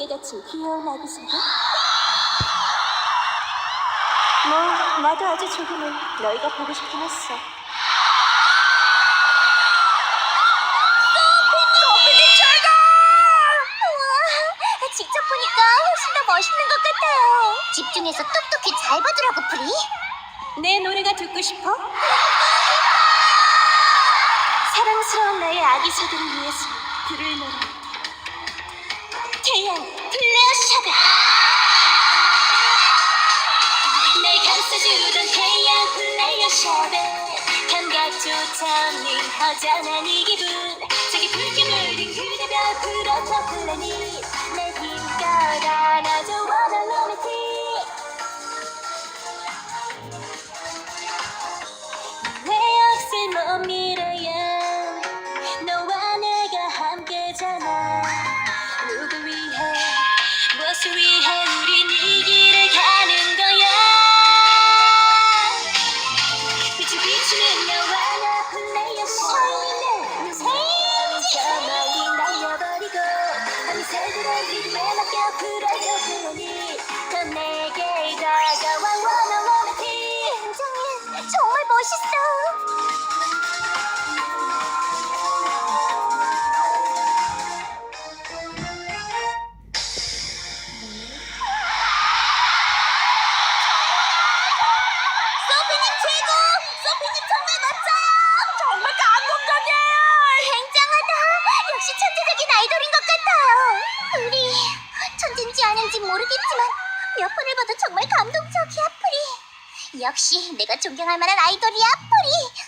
예쁘게 닫힌 귀여운 아기새가? 뭐, 나도 아주 조금은 너희가 보고 싶긴 했어. 소피님 최고! 우와, 직접 보니까 훨씬 더 멋있는 것 같아요. 집중해서 똑똑히 잘 봐두라고, 프리. 내 노래가 듣고 싶어? 사랑스러운 나의 아기 새들을 위해서 부를 노래. 플레어 샤베. 날 감싸주던 태양 플레이어 샤베. 감각조차 허전한 이 기분. 저기 붉게 물든 그대별 프로토 플래닛. 무엇을 위해 우린 이 길을 가는 거야. 빛이 비추는 너와 나 플레이어 샤이네 저 멀리 날려버리고 밤새도록 리듬에 맡겨 그러 최고! 소피님 정말 멋져요! 정말 감동적이에요! 굉장하다! 역시 천재적인 아이돌인 것 같아요! 우리 천재인지 아닌지 모르겠지만 몇 번을 봐도 정말 감동적이야, 프리! 역시 내가 존경할 만한 아이돌이야, 프리!